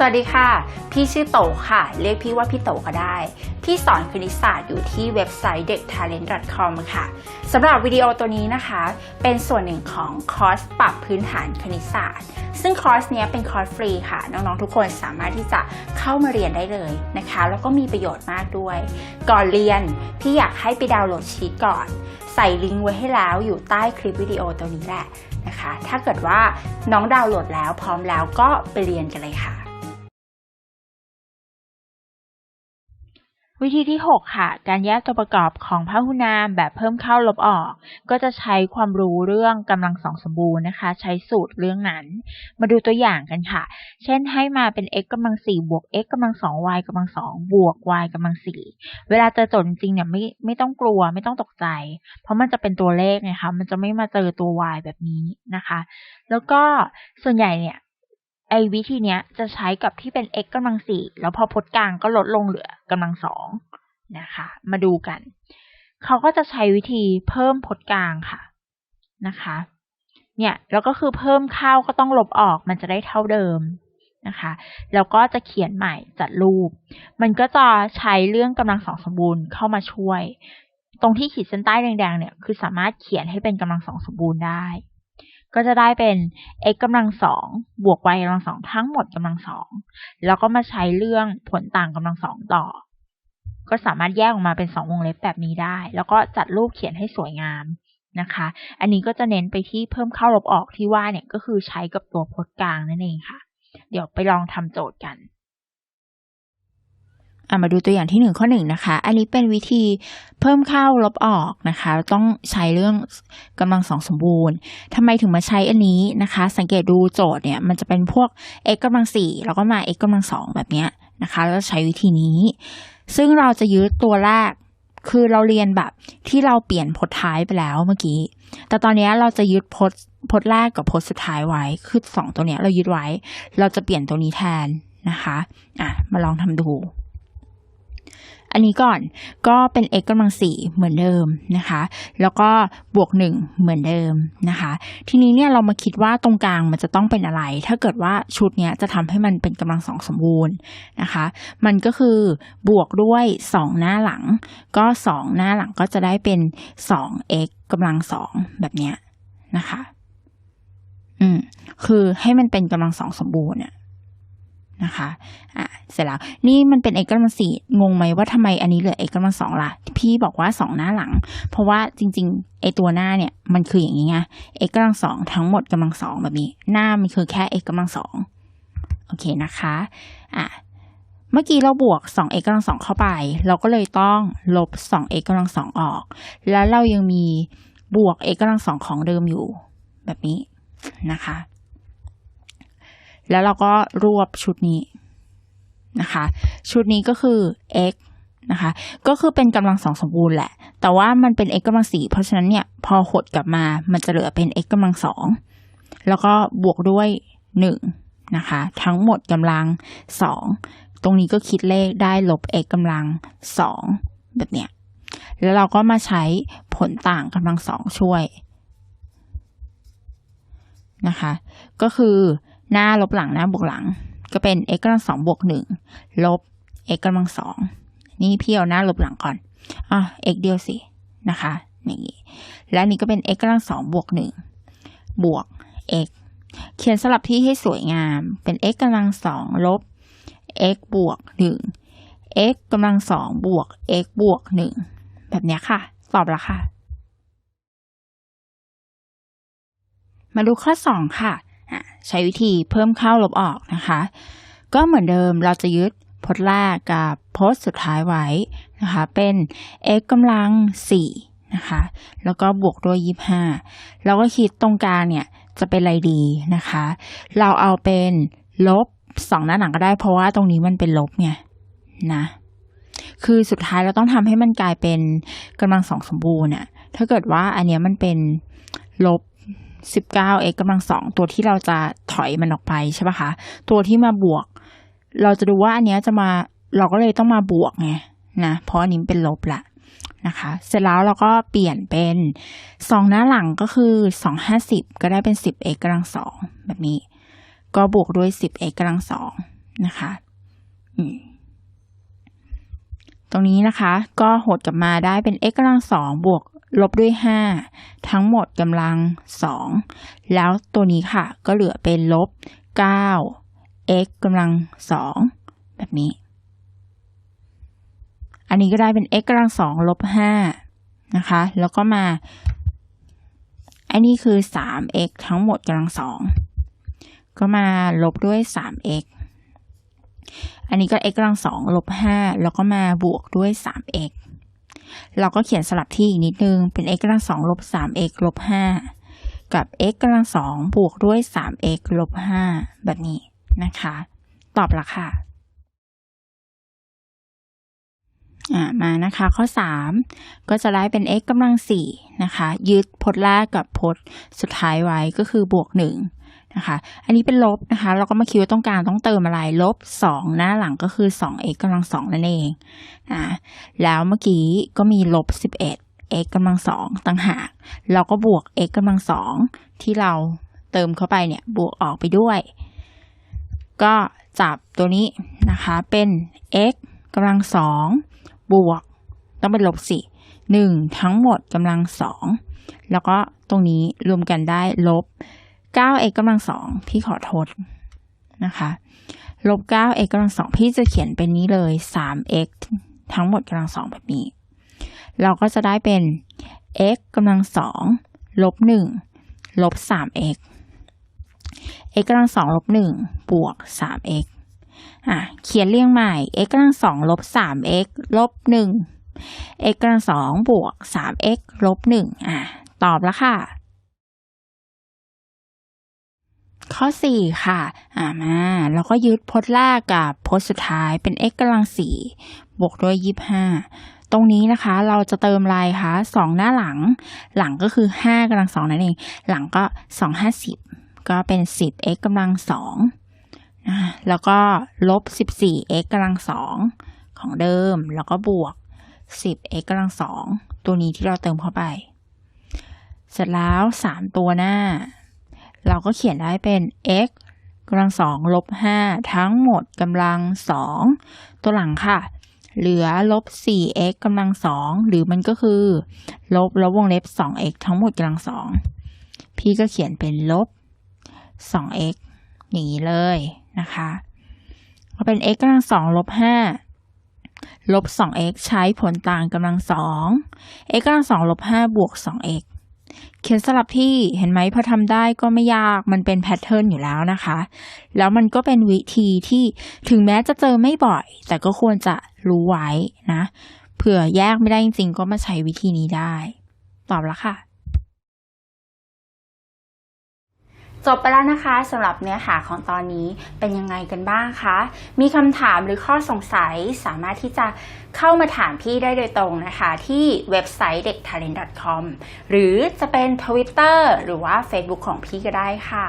สวัสดีค่ะ พี่ชื่อโตค่ะ เรียกพี่ว่าพี่โตก็ได้ พี่สอนคณิตศาสตร์อยู่ที่เว็บไซต์เด็ก talent.com ค่ะสำหรับวิดีโอตัวนี้นะคะ เป็นส่วนหนึ่งของคอร์สปรับพื้นฐานคณิตศาสตร์ ซึ่งคอร์สเนี้ยเป็นคอร์สฟรีค่ะ น้องๆทุกคนสามารถที่จะเข้ามาเรียนได้เลยนะคะ แล้วก็มีประโยชน์มากด้วย ก่อนเรียนพี่อยากให้ไปดาวน์โหลดชีตก่อน ใส่ลิงก์ไว้ให้แล้วอยู่ใต้คลิปวิดีโอตัวนี้แหละนะคะ ถ้าเกิดว่าน้องดาวน์โหลดแล้วพร้อมแล้วก็ไปเรียนกันเลยค่ะ วิธีที่ 6 ค่ะ การแยกตัวประกอบของพหุนามแบบเพิ่มเข้าลบออก ก็จะใช้ความรู้เรื่องกำลังสองสมบูรณ์นะคะ ใช้สูตรเรื่องนั้น มาดูตัวอย่างกันค่ะ เช่นให้มาเป็น x กำลังสี่บวก x กำลังสอง y กำลังสองบวก y กำลังสี่เวลาเจอโจทย์จริงเนี่ยไม่ไม่ต้องกลัวไม่ต้องตกใจ เพราะมันจะเป็นตัวเลขไงคะมันจะไม่มาเจอตัว y แบบนี้นะคะ แล้วก็ส่วนใหญ่เนี่ย ไอ้วิธีเนี้ยจะใช้กับที่เป็น x กำลังสี่แล้วพอพจน์กลางก็ลดลงเหลือกำลังสองนะคะ มาดูกัน เขาก็จะใช้วิธีเพิ่มพจน์กลางค่ะนะคะ เนี่ยแล้วก็คือเพิ่มเข้าก็ต้องลบออกมันจะได้เท่าเดิมนะคะแล้วก็จะเขียนใหม่จัดรูป มันก็จะใช้เรื่องกำลังสองสมบูรณ์เข้ามาช่วย ตรงที่ขีดเส้นใต้แดงๆเนี่ยคือสามารถเขียนให้เป็นกำลังสองสมบูรณ์ได้ ก็จะได้เป็น x กำลังสองบวก y กำลังสองทั้งหมดกำลังสองแล้วก็มาใช้เรื่องผลต่างกำลังสองต่อ ก็สามารถแยกออกมาเป็นสองวงเล็บแบบนี้ได้ แล้วก็จัดรูปเขียนให้สวยงามนะคะ อันนี้ก็จะเน้นไปที่เพิ่มเข้าลบออกที่ว่าเนี่ยก็คือใช้กับตัวพจน์กลางนั่นเองค่ะ เดี๋ยวไปลองทำโจทย์กัน อะมาดูตัวอย่างที่หนึ่งข้อหนึ่งนะคะ อันนี้เป็นวิธีเพิ่มเข้าลบออกนะคะ ต้องใช้เรื่องกำลังสองสมบูรณ์ทำไมถึงมาใช้อันนี้นะคะ สังเกตดูโจทย์เนี่ยมันจะเป็นพวก x กำลังสี่แล้วก็มา x กำลังสองแบบเนี้ยนะคะ แล้วใช้วิธีนี้ ซึ่งเราจะยึดตัวแรกคือเราเรียนแบบที่เราเปลี่ยนพจน์ท้ายไปแล้วเมื่อกี้ แต่ตอนนี้เราจะยึดพจน์พจน์แรกกับพจน์สุดท้ายไว้ คือสองตัวเนี้ยเรายึดไว้ เราจะเปลี่ยนตัวนี้แทนนะคะ อะ มาลองทำดู อันนี้ก่อนก็เป็น x กำลังสี่เหมือนเดิมนะคะ แล้วก็บวกหนึ่งเหมือนเดิมนะคะ ทีนี้เนี่ยเรามาคิดว่าตรงกลางมันจะต้องเป็นอะไร ถ้าเกิดว่าชุดเนี้ยจะทำให้มันเป็นกำลังสองสมบูรณ์นะคะ มันก็คือบวกด้วยสองหน้าหลัง ก็สองหน้าหลังก็จะได้เป็นสอง x กำลังสองแบบเนี้ยนะคะ อืม คือให้มันเป็นกำลังสองสมบูรณ์เนี่ย นะคะอะเสร็จแล้วนี่มันเป็น x กำลังสี่งงไหมว่าทำไมอันนี้เหลือ x กำลังสองล่ะ พี่บอกว่าสองหน้าหลัง เพราะว่าจริงๆไอตัวหน้าเนี่ยมันคืออย่างนี้ไง x กำลังสองทั้งหมดกำลังสองแบบนี้ หน้ามันคือแค่ x กำลังสองโอเคนะคะอะเมื่อกี้เราบวก 2x กำลังสองเข้าไป เราก็เลยต้องลบ 2x กำลังสองออก แล้วเรายังมีบวก x กำลังสองของเดิมอยู่ แบบนี้นะคะ แล้วเราก็รวบชุดนี้นะคะ ชุดนี้ก็คือ x นะคะ ก็คือเป็นกำลังสองสมบูรณ์แหละ แต่ว่ามันเป็น x กำลังสี่เพราะฉะนั้นเนี่ย พอหดกลับมามันจะเหลือเป็น x กำลังสองแล้วก็บวกด้วยหนึ่งนะคะ ทั้งหมดกำลังสองตรงนี้ก็คิดเลขได้ลบ x กำลังสองแบบเนี้ยแล้วเราก็มาใช้ผลต่างกำลังสองช่วยนะคะ ก็คือ หน้าลบหลังหน้าบวกหลัง ก็เป็น x กำลังสองบวกหนึ่งลบ x กำลังสองนี่พี่เอาหน้าลบหลังก่อนอะ x เดียวสินะคะอย่างนี้และนี่ก็เป็น x กำลังสองบวกหนึ่งบวก x เขียนสลับที่ให้สวยงามเป็น x กำลังสองลบ x บวกหนึ่ง x กำลังสองบวก x บวกหนึ่งแบบนี้ค่ะ ตอบแล้วค่ะ มาดูข้อสองค่ะ ใช้วิธีเพิ่มเข้าลบออกนะคะ ก็เหมือนเดิมเราจะยึดพจน์แรกกับพจน์สุดท้ายไว้นะคะ เป็น x กำลังสี่นะคะ แล้วก็บวกด้วยยี่ห้าเราก็คิดตรงกลางเนี่ยจะเป็นอะไรดีนะคะ เราเอาเป็นลบสองหน้าหนังก็ได้เพราะว่าตรงนี้มันเป็นลบไงนะคือสุดท้ายเราต้องทำให้มันกลายเป็นกำลังสองสมบูรณ์อะถ้าเกิดว่าอันเนี้ยมันเป็นลบ 19x กำลังสองตัวที่เราจะถอยมันออกไปใช่ปะคะ ตัวที่มาบวก เราจะดูว่าอันเนี้ยจะมาเราก็เลยต้องมาบวกไงนะเพราะอันนี้เป็นลบละนะคะ เสร็จแล้วเราก็เปลี่ยนเป็นสองหน้าหลังก็คือสองห้าสิบก็ได้เป็นสิบ x กำลังสองแบบนี้ ก็บวกด้วยสิบ x กำลังสองนะคะตรงนี้นะคะ ก็หดกลับมาได้เป็น x กำลังสองบวก ลบด้วยห้าทั้งหมดกำลังสองแล้วตัวนี้ค่ะ ก็เหลือเป็นลบเก้า x กำลังสองแบบนี้ อันนี้ก็ได้เป็น x กำลังสองลบห้านะคะ แล้วก็มา อันนี้คือ 3x ทั้งหมดกำลังสองก็มาลบด้วย 3x อันนี้ก็ x กำลังสองลบห้าแล้วก็มาบวกด้วย 3x เราก็เขียนสลับที่อีกนิดนึง เป็น x กำลังสองลบ 3x ลบห้ากับ x กำลังสองบวกด้วย 3x ลบห้าแบบนี้นะคะ ตอบละค่ะอ่ามานะคะข้อ 3 ก็จะได้เป็น x กำลัง4นะคะ ยึดพจน์แรกกับพจน์สุดท้ายไว้ก็คือบวก 1 นะคะ อันนี้เป็นลบนะคะ เราก็มาคิดว่าต้องการต้องเติมอะไร ลบ 2 หน้าหลังก็คือ 2x กำลัง 2 นั่นเองอ่าแล้วเมื่อกี้ก็มีลบ 11 x กำลัง 2 ต่างหาก เราก็บวก x กำลัง 2 ที่เราเติมเข้าไปเนี่ย บวกออกไปด้วย ก็จับตัวนี้นะคะ เป็น x กำลังสองบวก ต้องเป็นลบสี่หนึ่งทั้งหมดกำลังสองแล้วก็ตรงนี้รวมกันได้ลบ เก้า x กำลังสองพี่ขอโทษนะคะลบเก้า x กำลังสองพี่จะเขียนเป็นนี้เลยสาม x ทั้งหมดกำลังสองแบบนี้ เราก็จะได้เป็น x กำลังสองลบหนึ่งลบสาม x x กำลังสองลบหนึ่งบวกสาม x อะเขียนเรียงใหม่ x กำลังสองลบสาม x ลบหนึ่ง x กำลังสองบวกสาม x ลบหนึ่งอะตอบแล้วค่ะ ข้อสี่ค่ะ อ่ามาแล้วก็ยึดพจน์แรกกับพจน์สุดท้ายเป็น x กำลังสี่บวกด้วยยี่ห้าตรงนี้นะคะ เราจะเติมอะไรคะสองหน้าหลัง หลังก็คือห้ากำลังสองนั่นเอง หลังก็สองห้าสิบก็เป็นสิบ x กำลังสองอ่าแล้วก็ลบสิบสี่ x กำลังสองของเดิม แล้วก็บวกสิบ x กำลังสองตัวนี้ที่เราเติมเข้าไป เสร็จแล้วสามตัวหน้า เราก็เขียนได้เป็น x กำลังสองลบห้าทั้งหมดกำลังสองตัวหลังค่ะ เหลือลบสี่ x กำลังสองหรือมันก็คือ ลบแล้ววงเล็บสอง x ทั้งหมดกำลังสองพี่ก็เขียนเป็นลบสอง x อย่างนี้เลยนะคะก็เป็น x กำลังสองลบห้าลบสอง x ใช้ผลต่างกำลังสอง x กำลังสองลบห้าบวกสอง x ขียนสลับที่เห็นไหมพอทำได้ก็ไม่ยากมันเป็นแพทเทิร์นอยู่แล้วนะคะ แล้วมันก็เป็นวิธีที่ถึงแม้จะเจอไม่บ่อย แต่ก็ควรจะรู้ไว้นะ เผื่อแยกไม่ได้จริงๆ ก็มาใช้วิธีนี้ได้ ตอบแล้วค่ะ จบไปแล้วนะคะสำหรับเนื้อหาของตอนนี้เป็นยังไงกันบ้างคะ มีคำถามหรือข้อสงสัยสามารถที่จะเข้ามาถามพี่ได้โดยตรงนะคะ ที่เว็บไซต์เด็ก talent com หรือจะเป็น Twitter หรือว่า Facebook ของพี่ก็ได้ค่ะ